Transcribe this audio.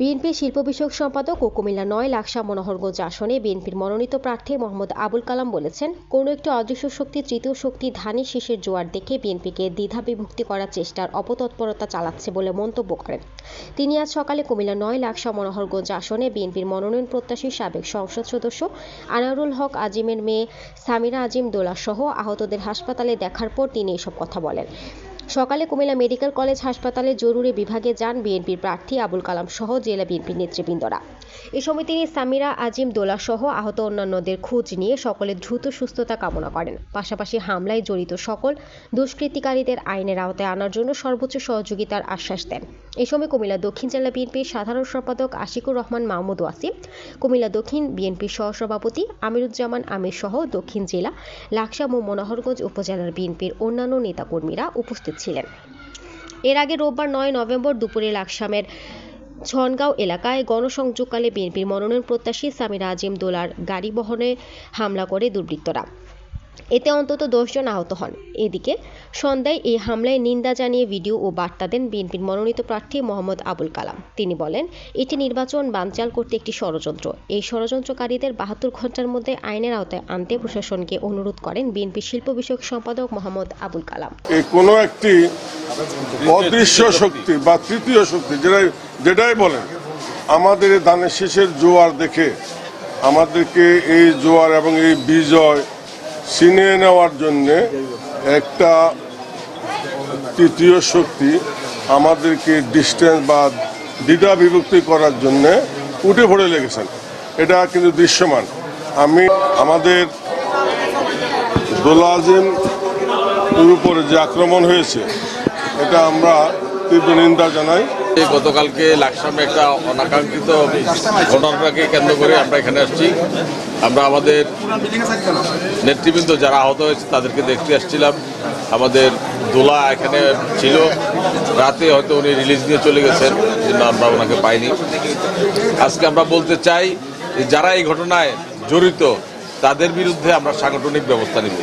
BNP শিল্প বিষয়ক সম্পাদক ও কুমিল্লা নয় লাকসা মনোহরগঞ্জ আসনে বিএনপির মনোনীত প্রার্থী মোহাম্মদ আবুল কালাম বলেছেন, কোনো একটি অদৃশ্য শক্তি, তৃতীয় শক্তি, ধানের শীষের জোয়ার দেখে বিএনপিকে দ্বিধা বিভক্তি করার চেষ্টার অপতৎপরতা চালাচ্ছে বলে মন্তব্য করেন। তিনি আজ সকালে কুমিল্লা নয় লাকসা মনোহরগঞ্জ আসনে বিএনপির মনোনয়ন প্রত্যাশী সাবেক সংসদ সদস্য আনারুল হক আজিমের মেয়ে সামিরা আজিম দোলা সহ আহতদের হাসপাতালে দেখার পর তিনি এসব কথা বলেন। সকালে কুমিল্লা মেডিকেল কলেজ হাসপাতালে জরুরি বিভাগে যান বিএনপির প্রার্থী আবুল কালাম সহ জেলা বিএনপির নেতৃবৃন্দরা। এ সময় তিনি সামিরা, আজিম দোলা সহ আহত অন্যান্যদের খোঁজ নিয়ে সকলের দ্রুত সুস্থতা কামনা করেন। পাশাপাশি হামলায় জড়িত সকল দুষ্কৃতিকারীদের আইনের আওতায় আনার জন্য সর্বোচ্চ সহযোগিতার আশ্বাস দেন। এ সময় কুমিল্লা দক্ষিণ জেলা বিএনপির সাধারণ সম্পাদক আশিকুর রহমান, মাহমুদ ওয়াসিম, কুমিল্লা দক্ষিণ বিএনপির সহসভাপতি আমিরুজ্জামান আমির সহ দক্ষিণ জেলা লাকসাম ও মনোহরগঞ্জ উপজেলার বিএনপির অন্যান্য নেতাকর্মীরা উপস্থিত ছিলেন। এর আগে রোববার নয় নভেম্বর দুপুরে লাকসামের ছনগাঁও এলাকায় গণসংযোগকালে বিএনপির মনোনয়ন প্রত্যাশী সামিরা আজিম দোলার গাড়ি বহনে হামলা করে দুর্বৃত্তরা। এতে অন্তত দশজন আহত হন। এদিকে সন্ধ্যায় এই হামলায় নিন্দা জানিয়ে ভিডিও ও বার্তা দেন বিএনপির মনোনীত প্রার্থী মোহাম্মদ আবুল কালাম। তিনি বলেন, এটি নির্বাচন বানচাল করতে একটি ষড়যন্ত্র। এই ষড়যন্ত্রকারীদের বাহাত্তর ঘণ্টার মধ্যে আইনের আওতায় আনতে প্রশাসনকে অনুরোধ করেন বিএনপি শিল্প বিষয়ক সম্পাদক মোহাম্মদ আবুল কালাম। কোনো একটি অদৃশ্য শক্তি বা তৃতীয় শক্তি, যেটাই যেটাই বলেন, আমাদের ধানের শেষের জোয়ার দেখে আমাদেরকে এই জোয়ার এবং এই বিজয় ছিনিয়ে নেওয়ার জন্যে একটা তৃতীয় শক্তি আমাদেরকে ডিস্টেন্স বা দ্বিধা বিভক্তি করার জন্যে উঠে পড়ে লেগেছেন। এটা কিন্তু দৃশ্যমান। আমি আমাদের দোলাজিম উপরে যে আক্রমণ হয়েছে, এটা আমরা তীব্র নিন্দা জানাই। গতকালকে লাকসামে একটা অনাকাঙ্ক্ষিত ঘটনাটাকে কেন্দ্র করে আমরা এখানে আসছি। আমরা আমাদের নেতৃবৃন্দ যারা আহত হয়েছে তাদেরকে দেখতে আসছিলাম। আমাদের দোলা এখানে ছিল। রাতে হয়তো উনি রিলিজ নিয়ে চলে গেছেন জন্য আমরা ওনাকে পাইনি। আজকে আমরা বলতে চাই, যারা এই ঘটনায় জড়িত, তাদের বিরুদ্ধে আমরা সাংগঠনিক ব্যবস্থা নিব।